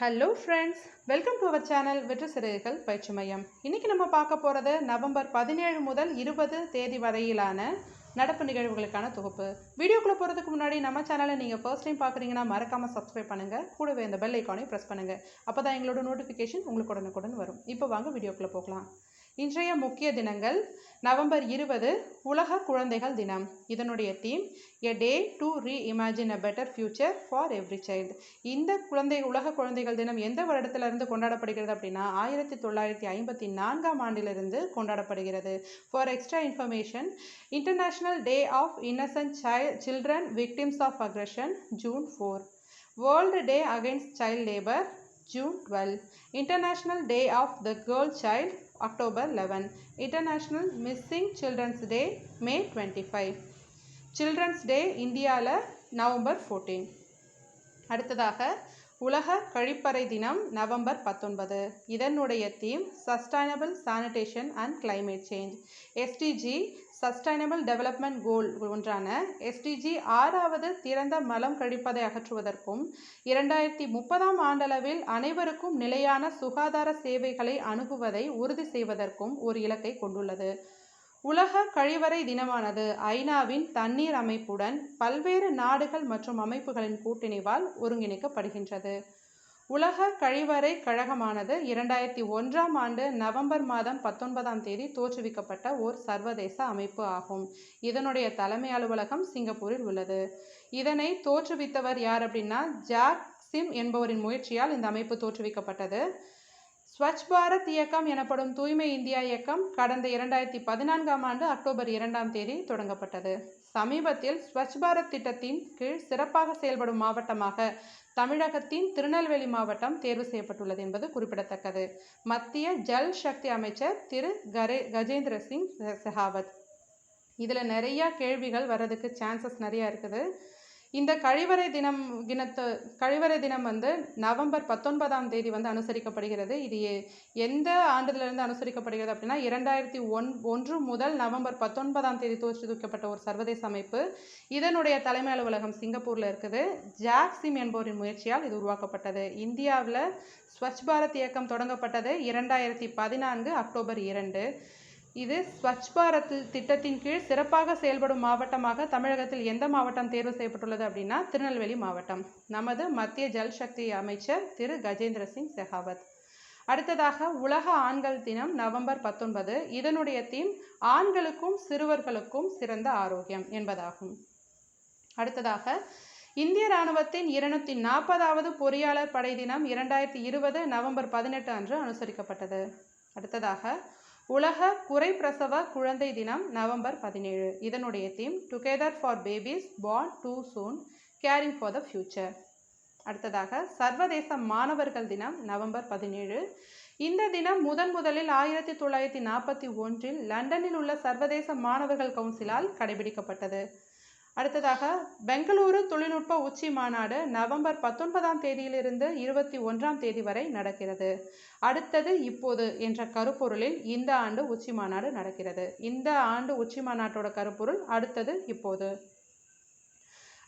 Hello friends welcome to our channel வெற்றி சிறுகள் பயிற்சி மையம் இன்றைக்கி நம்ம பார்க்க போகிறது நவம்பர் பதினேழு முதல் இருபது தேதி வரையிலான நடப்பு நிகழ்வுகளுக்கான தொகுப்பு. வீடியோக்குள்ளே போகிறதுக்கு முன்னாடி நம்ம சேனலை நீங்கள் ஃபர்ஸ்ட் டைம் பார்க்குறீங்கன்னா மறக்காமல் சப்ஸ்கிரைப் பண்ணுங்கள் கூடவே இந்த பெல் ஐக்கானையும் ப்ரெஸ் பண்ணுங்கள் அப்போ தான் எங்களோட நோட்டிஃபிகேஷன் உங்களுக்கு உடனுக்குடன் வரும். இப்போ வாங்க வீடியோக்குள்ளே போகலாம். இன்றைய முக்கிய தினங்கள் நவம்பர் இருபது உலக குழந்தைகள் தினம். இதனுடைய theme a day to reimagine a better future for every child இந்த குழந்தை உலக குழந்தைகள் தினம் எந்த வருடத்திலிருந்து கொண்டாடப்படுகிறது அப்படின்னா ஆயிரத்தி தொள்ளாயிரத்தி ஐம்பத்தி நான்காம் ஆண்டிலிருந்து கொண்டாடப்படுகிறது. For extra information international day of innocent child children victims of aggression June four world day against child labour June twelve international day of the girl child October eleven international missing children's day May twenty five children's day இந்தியாவில் November fourteen அடுத்ததாக உலக கழிப்பறை தினம் November பத்தொன்பது. இதனுடைய theme sustainable sanitation and climate change SDG sustainable development goal ஒன்றான SDG ஆறாவது திறந்த மலம் கழிப்பதை அகற்றுவதற்கும் இரண்டாயிரத்தி முப்பதாம் ஆண்டளவில் அனைவருக்கும் நிலையான சுகாதார சேவைகளை அணுகுவதை உறுதி செய்வதற்கும் ஒரு இலக்கை கொண்டுள்ளது. உலக கழிவறை தினமானது ஐநாவின் தண்ணீர் அமைப்புடன் பல்வேறு நாடுகள் மற்றும் அமைப்புகளின் கூட்டிணைவால் ஒருங்கிணைக்கப்படுகின்றது. உலக கழிவறை கழகமானது இரண்டாயிரத்தி ஒன்றாம் ஆண்டு நவம்பர் மாதம் பத்தொன்பதாம் தேதி தோற்றுவிக்கப்பட்ட ஓர் சர்வதேச அமைப்பு ஆகும். இதனுடைய தலைமை அலுவலகம் சிங்கப்பூரில் உள்ளது. இதனை தோற்றுவித்தவர் யார் அப்படின்னா ஜாக் சிம் என்பவரின் முயற்சியால் இந்த அமைப்பு தோற்றுவிக்கப்பட்டது. ஸ்வச் பாரத் இயக்கம் எனப்படும் தூய்மை இந்தியா இயக்கம் கடந்த இரண்டாயிரத்தி பதினான்காம் ஆண்டு அக்டோபர் இரண்டாம் தேதி தொடங்கப்பட்டது. சமீபத்தில் ஸ்வச் பாரத் திட்டத்தின் கீழ் சிறப்பாக செயல்படும் மாவட்டமாக தமிழகத்தின் திருநெல்வேலி மாவட்டம் தேர்வு செய்யப்பட்டுள்ளது என்பது குறிப்பிடத்தக்கது. மத்திய ஜல் சக்தி அமைச்சர் திரு கரே கஜேந்திர சிங் செஹாவத் இதில் நிறையா கேள்விகள் வர்றதுக்கு சான்சஸ் நிறையா இருக்குது. இந்த கழிவறை தினம் தினத்து கழிவறை தினம் வந்து நவம்பர் பத்தொன்பதாம் தேதி வந்து அனுசரிக்கப்படுகிறது. இது எந்த ஆண்டுலேருந்து அனுசரிக்கப்படுகிறது அப்படின்னா இரண்டாயிரத்தி ஒன் ஒன்று முதல் நவம்பர் பத்தொன்பதாம் தேதி தோற்றுவிக்கப்பட்ட ஒரு சர்வதேச அமைப்பு. இதனுடைய தலைமை அலுவலகம் சிங்கப்பூரில் இருக்குது. ஜாக்சிம் என்பவரின் முயற்சியால் இது உருவாக்கப்பட்டது. இந்தியாவில் ஸ்வச் பாரத் இயக்கம் தொடங்கப்பட்டது இரண்டாயிரத்தி பதினான்கு அக்டோபர் இரண்டு. இது ஸ்வச் பாரத் திட்டத்தின் கீழ் சிறப்பாக செயல்படும் மாவட்டமாக தமிழகத்தில் எந்த மாவட்டம் தேர்வு செய்யப்பட்டுள்ளது அப்படின்னா திருநெல்வேலி மாவட்டம். நமது மத்திய ஜல் சக்தி அமைச்சர் திரு கஜேந்திர சிங் செகாவத். அடுத்ததாக உலக ஆண்கள் தினம் நவம்பர் பத்தொன்பது. இதனுடைய தீம் ஆண்களுக்கும் சிறுவர்களுக்கும் சிறந்த ஆரோக்கியம் என்பதாகும். அடுத்ததாக இந்திய ராணுவத்தின் இருநூத்தி நாற்பதாவது பொறியாளர் படை தினம் இரண்டாயிரத்தி இருபது நவம்பர் பதினெட்டு அன்று அனுசரிக்கப்பட்டது. அடுத்ததாக உலக குறைப்பிரசவ குழந்தை தினம் நவம்பர் பதினேழு. இதனுடைய theme together for babies born too soon caring for the future அடுத்ததாக சர்வதேச மாணவர்கள் தினம் நவம்பர் பதினேழு. இந்த தினம் முதன் முதலில் ஆயிரத்தி தொள்ளாயிரத்தி நாற்பத்தி ஒன்றில் லண்டனில் உள்ள சர்வதேச மாணவர்கள் கவுன்சிலால் கடைபிடிக்கப்பட்டது. அடுத்ததாக பெங்களூரு தொழில்நுட்ப உச்சி மாநாடு நவம்பர் பத்தொன்பதாம் தேதியிலிருந்து இருபத்தி ஒன்றாம் தேதி வரை நடக்கிறது. அடுத்தது இப்போது என்ற கருப்பொருளில் இந்த ஆண்டு உச்சி மாநாடு நடக்கிறது. இந்த ஆண்டு உச்சி மாநாட்டோட கருப்பொருள் அடுத்தது இப்போது.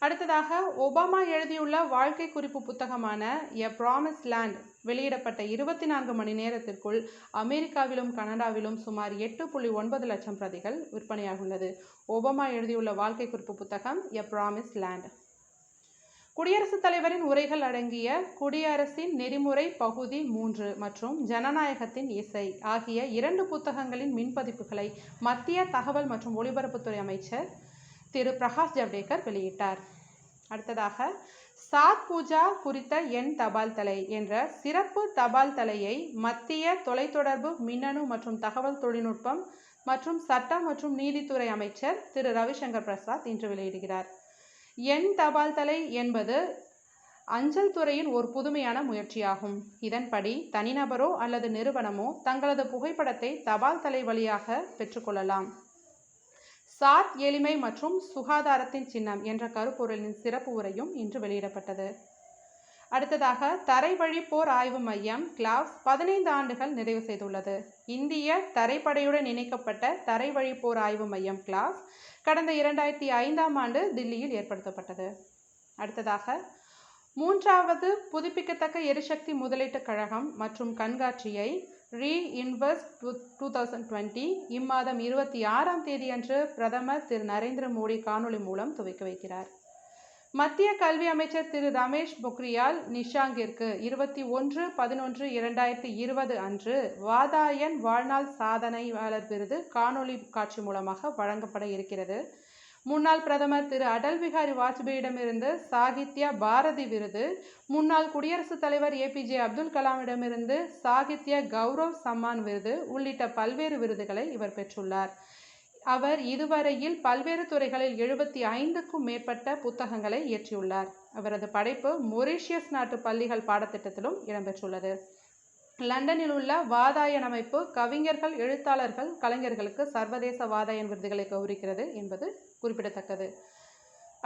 அடுத்ததாக ஒபாமா எழுதியுள்ள வாழ்க்கை குறிப்பு புத்தகமான எ ப்ராமிஸ் லேண்ட் வெளியிடப்பட்ட இருபத்தி நான்கு மணி நேரத்திற்குள் அமெரிக்காவிலும் கனடாவிலும் சுமார் எட்டு புள்ளி ஒன்பது லட்சம் பிரதிகள் விற்பனையாகுள்ளது ஒபாமா எழுதியுள்ள வாழ்க்கை குறிப்பு புத்தகம் எ ப்ராமிஸ் லேண்ட் குடியரசுத் தலைவரின் உரைகள் அடங்கிய குடியரசின் நெறிமுறை பகுதி மூன்று மற்றும் ஜனநாயகத்தின் இசை ஆகிய இரண்டு புத்தகங்களின் மின்பதிப்புகளை மத்திய தகவல் மற்றும் ஒலிபரப்புத்துறை அமைச்சர் திரு பிரகாஷ் ஜவ்டேகர் வெளியிட்டார். அடுத்ததாக சாத் பூஜா குறித்த எண் தபால் தலை என்ற சிறப்பு தபால் தலையை மத்திய தொலைத்தொடர்பு மின்னணு மற்றும் தகவல் தொழில்நுட்பம் மற்றும் சட்டம் மற்றும் நீதித்துறை அமைச்சர் திரு. ரவிசங்கர் பிரசாத் இன்று வெளியிடுகிறார். எண் தபால் தலை என்பது அஞ்சல் துறையின் ஒரு புதுமையான முயற்சியாகும். இதன்படி தனிநபரோ அல்லது நிறுவனமோ தங்களது புகைப்படத்தை தபால் தலை வழியாக பெற்றுக்கொள்ளலாம் சாத் எளிமை மற்றும் சுகாதாரத்தின் சின்னம் என்ற கருப்பொருளின் சிறப்பு உரையும் இன்று வெளியிடப்பட்டது. அடுத்ததாக தரைவழி போர் ஆய்வு மையம் கிளாஸ் பதினைந்து ஆண்டுகள் நிறைவு செய்துள்ளது. இந்திய தரைப்படையுடன் இணைக்கப்பட்ட தரைவழி போர் ஆய்வு மையம் கிளாஸ் கடந்த இரண்டாயிரத்தி ஐந்தாம் ஆண்டு தில்லியில் ஏற்படுத்தப்பட்டது. அடுத்ததாக மூன்றாவது புதுப்பிக்கத்தக்க எரிசக்தி முதலீட்டுக் கழகம் மற்றும் கண்காட்சியை reinvest two two thousand twenty இம்மாதம் இருபத்தி ஆறாம் தேதியன்று பிரதமர் திரு நரேந்திர மோடி காணொளி மூலம் துவக்கி வைக்கிறார். மத்திய கல்வி அமைச்சர் திரு ரமேஷ் பொக்ரியால் நிஷாங்கிற்கு இருபத்தி ஒன்று பதினொன்று இரண்டாயிரத்தி இருபது அன்று வாதாயன் வாழ்நாள் சாதனையாளர் விருது காணொலி காட்சி மூலமாக வழங்கப்பட இருக்கிறது. முன்னாள் பிரதமர் திரு அடல் பிகாரி வாஜ்பேயிடமிருந்து சாகித்யா பாரதி விருது முன்னாள் குடியரசுத் தலைவர் ஏபிஜே அப்துல் கலாமிடமிருந்து சாகித்ய கௌரவ் சம்மான் விருது உள்ளிட்ட பல்வேறு விருதுகளை இவர் பெற்றுள்ளார். அவர் இதுவரையில் பல்வேறு துறைகளில் எழுபத்தி ஐந்துக்கும் மேற்பட்ட புத்தகங்களை இயற்றியுள்ளார். அவரது படைப்பு மொரீஷியஸ் நாட்டு பள்ளிகள் பாடத்திட்டத்திலும் இடம்பெற்றுள்ளது. லண்டனில் உள்ள வாதாயன் அமைப்பு கவிஞர்கள் எழுத்தாளர்கள் கலைஞர்களுக்கு சர்வதேச வாதாயன் விருதுகளை கௌரிக்கிறது என்பது குறிப்பிடத்தக்கது.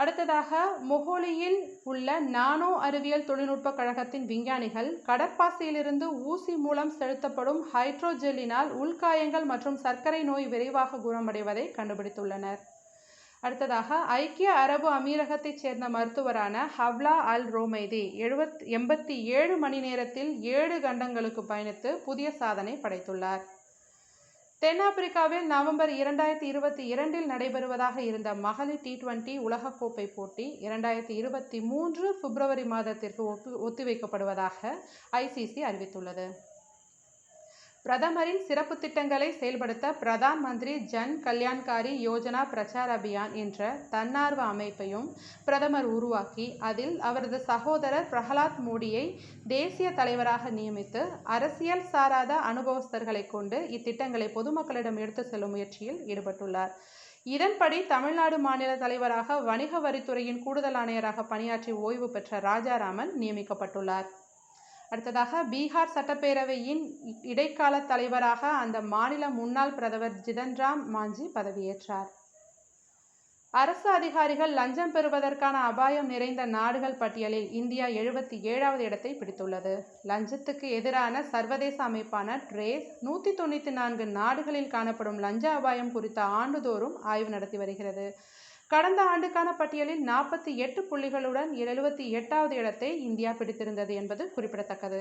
அடுத்ததாக மொஹோலியில் உள்ள நானோ அறிவியல் தொழில்நுட்ப கழகத்தின் விஞ்ஞானிகள் கடற்பாசியிலிருந்து ஊசி மூலம் செலுத்தப்படும் ஹைட்ரோஜெல்லினால் உள்காயங்கள் மற்றும் சர்க்கரை நோய் விரைவாக குணமடைவதை கண்டுபிடித்துள்ளனர். அடுத்ததாக ஐக்கிய அரபு அமீரகத்தைச் சேர்ந்த மருத்துவரான ஹவ்லா அல் ரோமைதி எழுபத் எண்பத்தி ஏழு மணி நேரத்தில் ஏழு கண்டங்களுக்கு பயணித்து புதிய சாதனை படைத்துள்ளார். தென்னாப்பிரிக்காவில் நவம்பர் இரண்டாயிரத்தி இருபத்தி இரண்டில் நடைபெறுவதாக இருந்த மகளிர் டி டுவெண்டி உலகக்கோப்பை போட்டி இரண்டாயிரத்தி இருபத்தி மூன்று பிப்ரவரி மாதத்திற்கு ஒத்து ஒத்திவைக்கப்படுவதாக ஐசிசி அறிவித்துள்ளது. பிரதமரின் சிறப்பு திட்டங்களை செயல்படுத்த பிரதான் மந்திரி ஜன் கல்யாண்காரி யோஜனா பிரச்சார் அபியான் என்ற தன்னார்வ அமைப்பையும் பிரதமர் உருவாக்கி அதில் அவரது சகோதரர் பிரகலாத் மோடியை தேசிய தலைவராக நியமித்து அரசியல் சாராத அனுபவஸ்தர்களை கொண்டு இத்திட்டங்களை பொதுமக்களிடம் எடுத்து செல்லும் முயற்சியில் ஈடுபட்டுள்ளார். இதன்படி தமிழ்நாடு மாநில தலைவராக வணிக வரித்துறையின் கூடுதல் ஆணையராக பணியாற்றி ஓய்வு பெற்ற ராஜாராமன் நியமிக்கப்பட்டுள்ளார். அடுத்ததாக பீகார் சட்டப்பேரவையின் இடைக்கால தலைவராக அந்த மாநில முன்னாள் பிரதமர் ஜிதன்ராம் மாஞ்சி பதவியேற்றார். அரசு அதிகாரிகள் லஞ்சம் பெறுவதற்கான அபாயம் நிறைந்த நாடுகள் பட்டியலில் இந்தியா எழுபத்தி ஏழாவது இடத்தை பிடித்துள்ளது. லஞ்சத்துக்கு எதிரான சர்வதேச அமைப்பான ட்ரேஸ் நூற்றி தொண்ணூற்றி நான்கு நாடுகளில் காணப்படும் லஞ்ச அபாயம் குறித்த ஆண்டுதோறும் ஆய்வு நடத்தி வருகிறது. கடந்த ஆண்டுக்கான பட்டியலில் நாற்பத்தி எட்டு புள்ளிகளுடன் எழுபத்தி எட்டாவது இடத்தை இந்தியா பிடித்திருந்தது என்பது குறிப்பிடத்தக்கது.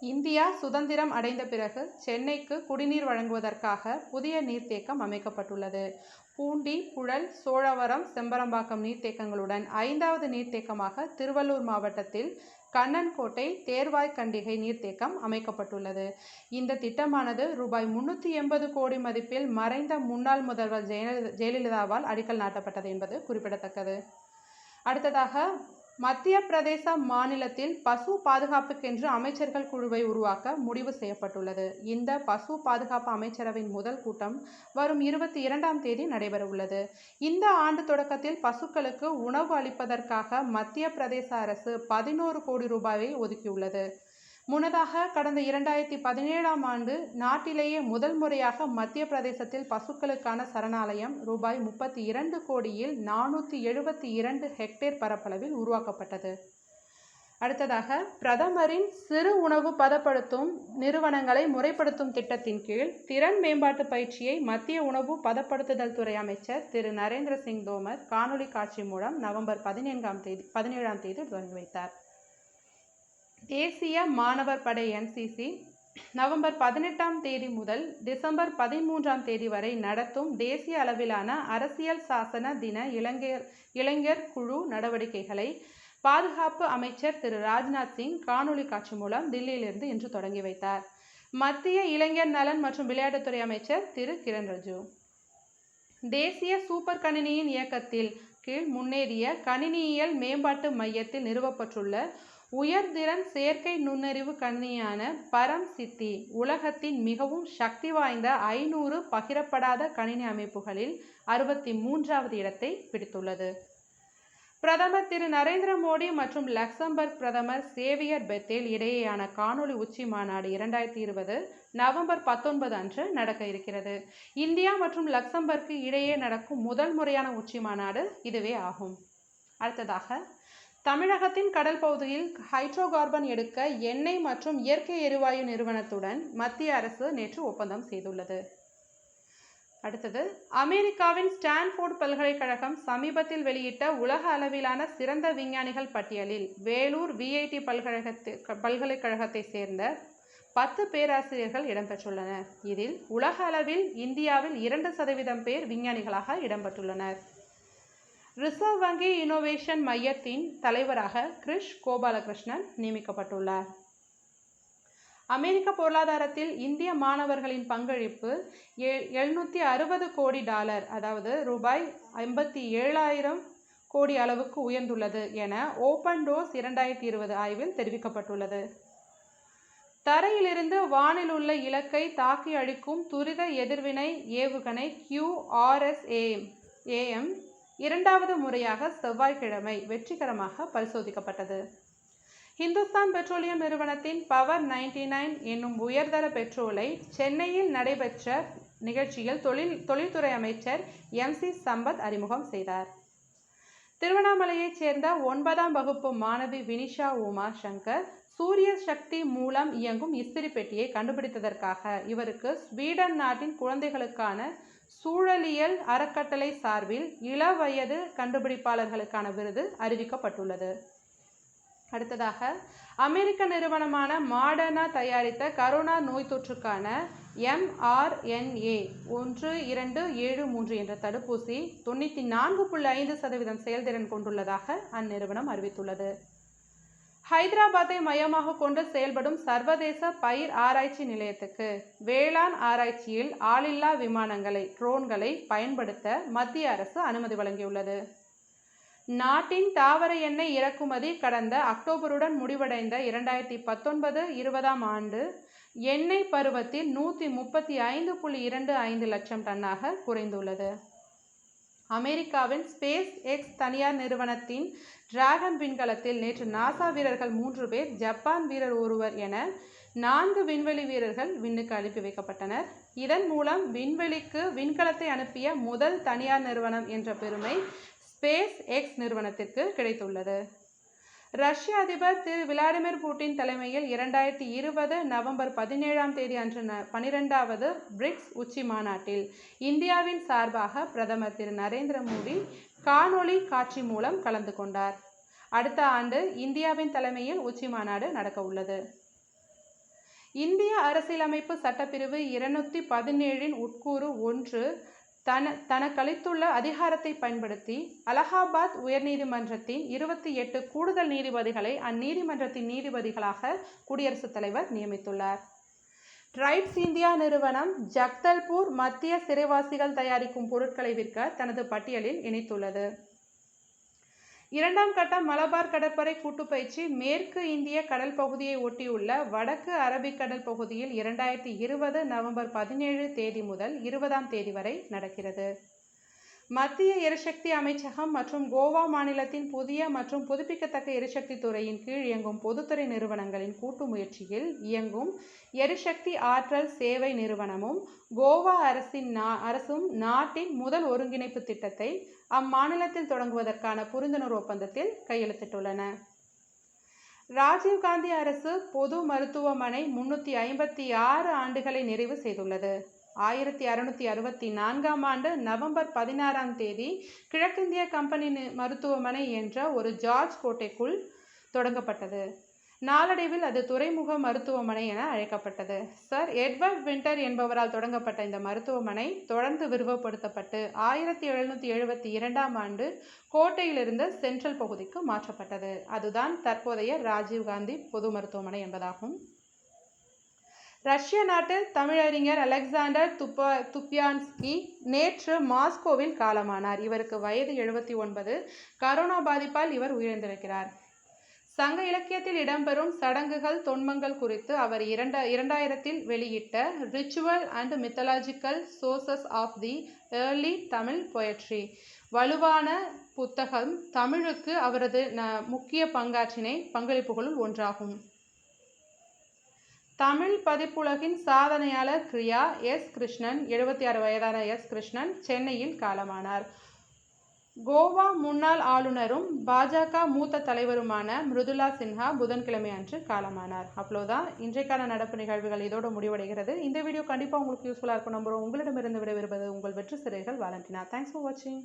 இந்தியா சுதந்திரம் அடைந்த பிறகு சென்னைக்கு குடிநீர் வழங்குவதற்காக புதிய நீர்த்தேக்கம் அமைக்கப்பட்டுள்ளது. பூண்டி புழல் சோழவரம் செம்பரம்பாக்கம் நீர்த்தேக்கங்களுடன் ஐந்தாவது நீர்த்தேக்கமாக திருவள்ளூர் மாவட்டத்தில் கண்ணன்கோட்டை தேர்வாய் கண்டிகை நீர்த்தேக்கம் அமைக்கப்பட்டுள்ளது. இந்த திட்டமானது ரூபாய் முன்னூற்றி எண்பது கோடி மதிப்பில் மறைந்த முன்னாள் முதல்வர் ஜெயலலிதாவால் அடிக்கல் நாட்டப்பட்டது என்பது குறிப்பிடத்தக்கது. அடுத்ததாக மத்திய பிரதேச மாநிலத்தில் பசு பாதுகாப்புக்கென்று அமைச்சர்கள் குழுவை உருவாக்க முடிவு செய்யப்பட்டுள்ளது. இந்த பசு பாதுகாப்பு அமைச்சரவையின் முதல் கூட்டம் வரும் இருபத்தி இரண்டாம் தேதி நடைபெறவுள்ளது. இந்த ஆண்டு தொடக்கத்தில் பசுக்களுக்கு உணவு அளிப்பதற்காக மத்திய பிரதேச அரசு பதினோரு கோடி ரூபாயை ஒதுக்கியுள்ளது. முன்னதாக கடந்த இரண்டாயிரத்தி பதினேழாம் ஆண்டு நாட்டிலேயே முதல் முறையாக மத்திய பிரதேசத்தில் பசுக்களுக்கான சரணாலயம் ரூபாய் முப்பத்தி இரண்டு கோடியில் நானூற்றி எழுபத்தி இரண்டு ஹெக்டேர் பரப்பளவில் உருவாக்கப்பட்டது. அடுத்ததாக பிரதமரின் சிறு உணவு பதப்படுத்தும் நிறுவனங்களை முறைப்படுத்தும் திட்டத்தின் கீழ் திறன் மேம்பாட்டு பயிற்சியை மத்திய உணவு பதப்படுத்துதல் துறை அமைச்சர் திரு. நரேந்திர சிங் தோமர் காணொலி காட்சி மூலம் நவம்பர் பதினேழாம் தேதி பதினேழாம் தேதி தொடங்கி வைத்தார். தேசிய மாணவர் படை என்சிசி நவம்பர் பதினெட்டாம் தேதி முதல் டிசம்பர் பதிமூன்றாம் தேதி வரை நடத்தும் தேசிய அளவிலான அரசியல் சாசன தின இளைஞர் இளைஞர் குழு நடவடிக்கைகளை பாதுகாப்பு அமைச்சர் திரு ராஜ்நாத் சிங் காணொலி காட்சி மூலம் தில்லியிலிருந்து இன்று தொடங்கி வைத்தார். மத்திய இளைஞர் நலன் மற்றும் விளையாட்டுத்துறை அமைச்சர் திரு கிரண் ரிஜிஜு தேசிய சூப்பர் கணினியின் இயக்கத்தில் கீழ் முன்னேறிய கணினியியல் மேம்பாட்டு மையத்தில் நிறுவப்பட்டுள்ள உயர்திறன் செயற்கை நுண்ணறிவு கணினியான பரம் சித்தி உலகத்தின் மிகவும் சக்தி வாய்ந்த ஐநூறு பகிரப்படாத கணினி அமைப்புகளில் அறுபத்தி மூன்றாவது இடத்தை பிடித்துள்ளது. பிரதமர் திரு நரேந்திர மோடி மற்றும் லக்சம்பர்க் பிரதமர் சேவியர் பெத்தேல் இடையேயான காணொலி உச்சி மாநாடு இரண்டாயிரத்தி இருபது நவம்பர் பத்தொன்பது அன்று நடக்க இருக்கிறது. இந்தியா மற்றும் லக்சம்பர்க்கு இடையே நடக்கும் முதல் முறையான உச்சி மாநாடு இதுவே ஆகும். அடுத்ததாக தமிழகத்தின் கடல் பகுதியில் ஹைட்ரோ கார்பன் எடுக்க எண்ணெய் மற்றும் இயற்கை எரிவாயு நிறுவனத்துடன் மத்திய அரசு நேற்று ஒப்பந்தம் செய்துள்ளது. அடுத்தது அமெரிக்காவின் ஸ்டான்ஃபோர்ட் பல்கலைக்கழகம் சமீபத்தில் வெளியிட்ட உலக அளவிலான சிறந்த விஞ்ஞானிகள் பட்டியலில் வேலூர் விஐடி பல்கழகத்தை பல்கலைக்கழகத்தை சேர்ந்த பத்து பேராசிரியர்கள் இடம்பெற்றுள்ளனர். இதில் உலக அளவில் இந்தியாவில் இரண்டு சதவீதம் பேர் விஞ்ஞானிகளாக இடம்பெற்றுள்ளனர். ரிசர்வ் வங்கி இனோவேஷன் மையத்தின் தலைவராக கிரிஷ் கோபாலகிருஷ்ணன் நியமிக்கப்பட்டுள்ளார். அமெரிக்க பொருளாதாரத்தில் இந்திய மாணவர்களின் பங்களிப்பு எழுநூற்றி அறுபது கோடி டாலர் அதாவது ரூபாய் ஐம்பத்தி ஏழாயிரம் கோடி அளவுக்கு உயர்ந்துள்ளது என ஓப்பன் டோர்ஸ் இரண்டாயிரத்தி இருபது ஆய்வில் தெரிவிக்கப்பட்டுள்ளது. தரையிலிருந்து வானில் உள்ள இலக்கை தாக்கி அழிக்கும் துரித எதிர்வினை ஏவுகணை கியூஆர்எஸ்ஏஎம் ஏஎம் இரண்டாவது முறையாக செவ்வாய்க்கிழமை வெற்றிகரமாக பரிசோதிக்கப்பட்டது. ஹிந்துஸ்தான் பெட்ரோலியம் நிறுவனத்தின் பவர் நைன்டி நைன் என்னும் உயர்தர பெட்ரோலை சென்னையில் நடைபெற்ற நிகழ்ச்சியில் தொழில் தொழில்துறை அமைச்சர் எம் சி சம்பத் அறிமுகம் செய்தார். திருவண்ணாமலையைச் சேர்ந்த ஒன்பதாம் வகுப்பு மாணவி வினிஷா உமா சங்கர் சூரிய சக்தி மூலம் இயங்கும் இஸ்திரி பெட்டியை கண்டுபிடித்ததற்காக இவருக்கு ஸ்வீடன் நாட்டின் குழந்தைகளுக்கான சூழலியல் அறக்கட்டளை சார்பில் இள வயது கண்டுபிடிப்பாளர்களுக்கான விருது அறிவிக்கப்பட்டுள்ளது. அடுத்ததாக அமெரிக்க நிறுவனமான மாடர்னா தயாரித்த கரோனா நோய் தொற்றுக்கான எம்ஆர்என்ஏ ஒன்று இரண்டு ஏழு மூன்று என்ற தடுப்பூசி தொண்ணூற்றி நான்கு புள்ளி ஐந்து சதவீதம் செயல்திறன் கொண்டுள்ளதாக அந்நிறுவனம் அறிவித்துள்ளது. ஹைதராபாத்தை மையமாக கொண்டு செயல்படும் சர்வதேச பயிர் ஆராய்ச்சி நிலையத்துக்கு வேளாண் ஆராய்ச்சியில் ஆளில்லா விமானங்களை ட்ரோன்களை பயன்படுத்த மத்திய அரசு அனுமதி வழங்கியுள்ளது. நாட்டின் தாவர எண்ணெய் இறக்குமதி கடந்த அக்டோபருடன் முடிவடைந்த இரண்டாயிரத்தி பத்தொன்பது இருபதாம் ஆண்டு எண்ணெய் பருவத்தில் நூற்றி முப்பத்தி ஐந்து புள்ளி இரண்டு ஐந்து லட்சம் டன்னாக குறைந்துள்ளது. அமெரிக்காவின் ஸ்பேஸ் எக்ஸ் தனியார் நிறுவனத்தின் டிராகன் விண்கலத்தில் நேற்று நாசா வீரர்கள் மூன்று பேர் ஜப்பான் வீரர் ஒருவர் என நான்கு விண்வெளி வீரர்கள் விண்ணுக்கு அனுப்பி வைக்கப்பட்டனர். இதன் மூலம் விண்வெளிக்கு விண்கலத்தை அனுப்பிய முதல் தனியார் நிறுவனம் என்ற பெருமை ஸ்பேஸ் எக்ஸ் நிறுவனத்திற்கு கிடைத்துள்ளது. ரஷ்ய அதிபர் திரு விளாடிமிர் புட்டின் தலைமையில் இரண்டாயிரத்தி இருபது நவம்பர் பதினேழாம் தேதி அன்று பனிரெண்டாவது பிரிக்ஸ் உச்சி மாநாட்டில் இந்தியாவின் சார்பாக பிரதமர் திரு நரேந்திர மோடி காணொளி காட்சி மூலம் கலந்து கொண்டார். அடுத்த ஆண்டு இந்தியாவின் தலைமையில் உச்சி மாநாடு நடக்க உள்ளது. இந்திய அரசியலமைப்பு சட்டப்பிரிவு இருநூத்தி பதினேழின் உட்கூறு ஒன்று தன தனக்களித்துள்ள அதிகாரத்தை பயன்படுத்தி அலகாபாத் உயர்நீதிமன்றத்தின் இருபத்தி எட்டு கூடுதல் நீதிபதிகளை அந்நீதிமன்றத்தின் நீதிபதிகளாக குடியரசுத் தலைவர் நியமித்துள்ளார். ட்ரைப்ஸ் இந்தியா நிறுவனம் ஜக்தல்பூர் மத்திய சிறைவாசிகள் தயாரிக்கும் பொருட்களை விற்க தனது பட்டியலில் இணைத்துள்ளது. இரண்டாம் கட்ட மலபார் கடற்படை கூட்டுப்பயிற்சி மேற்கு இந்திய கடல் பகுதியை ஒட்டியுள்ள வடக்கு அரபிக்கடல் பகுதியில் இரண்டாயிரத்தி இருபது நவம்பர் பதினேழு தேதி முதல் இருபதாம் தேதி வரை நடக்கிறது. மத்திய எரிசக்தி அமைச்சகம் மற்றும் கோவா மாநிலத்தின் புதிய மற்றும் புதுப்பிக்கத்தக்க எரிசக்தி துறையின் கீழ் இயங்கும் பொதுத்துறை நிறுவனங்களின் கூட்டு முயற்சியில் இயங்கும் எரிசக்தி ஆற்றல் சேவை நிறுவனமும் கோவா அரசின் நா அரசும் நாட்டின் முதல் ஒருங்கிணைப்பு திட்டத்தை அம்மாநிலத்தில் தொடங்குவதற்கான புரிந்துணர்வு ஒப்பந்தத்தில் கையெழுத்திட்டுள்ளன. ராஜீவ்காந்தி அரசு பொது மருத்துவமனை முன்னூற்றி ஐம்பத்தி ஆறு ஆண்டுகளை நிறைவு செய்துள்ளது. ஆயிரத்தி அறுநூத்தி அறுபத்தி நான்காம் ஆண்டு நவம்பர் பதினாறாம் தேதி கிழக்கிந்திய கம்பெனி மருத்துவமனை என்ற ஒரு ஜார்ஜ் கோட்டைக்குள் தொடங்கப்பட்டது. நாளடைவில் அது துறைமுக மருத்துவமனை என அழைக்கப்பட்டது. சர் எட்வர்ட் வின்டர் என்பவரால் தொடங்கப்பட்ட இந்த மருத்துவமனை தொடர்ந்து விரிவுபடுத்தப்பட்டு ஆயிரத்தி எழுநூற்றி எழுபத்தி இரண்டாம் ஆண்டு கோட்டையிலிருந்து சென்ட்ரல் பகுதிக்கு மாற்றப்பட்டது. அதுதான் தற்போதைய ராஜீவ்காந்தி பொது மருத்துவமனை என்பதாகும். ரஷ்ய நாட்டில் தமிழறிஞர் அலெக்சாண்டர் துப்பா துப்பியான்ஸ்கி நேற்று மாஸ்கோவில் காலமானார். இவருக்கு வயது எழுபத்தி ஒன்பது. கரோனா பாதிப்பால் இவர் உயிரிழந்திருக்கிறார். சங்க இலக்கியத்தில் இடம்பெறும் சடங்குகள் தொன்மங்கள் குறித்து அவர் இரண்ட இரண்டாயிரத்தில் வெளியிட்ட ritual and mythological sources of the early Tamil poetry வலுவான புத்தகம் தமிழுக்கு அவரது முக்கிய பங்காற்றினை பங்களிப்புகளுள் ஒன்றாகும். தமிழ் பதிப்புலகின் சாதனையாளர் கிரியா எஸ். கிருஷ்ணன் எழுபத்தி ஆறு வயதான எஸ். கிருஷ்ணன் சென்னையில் காலமானார். கோவா முன்னாள் ஆளுநரும் பாஜக மூத்த தலைவருமான மிருதுலா சின்ஹா புதன்கிழமை அன்று காலமானார். அவ்வளோதான் இன்றைக்கான நடப்பு நிகழ்வுகள் இதோடு முடிவடைகிறது. இந்த வீடியோ கண்டிப்பாக உங்களுக்கு யூஸ்ஃபுல்லாக இருக்கும். நம்புகிறோம் உங்களிடமிருந்து விடைபெறுவது உங்கள் வெற்றி சிறைகள் வாலண்டினா. தேங்க்ஸ் ஃபார் வாட்சிங்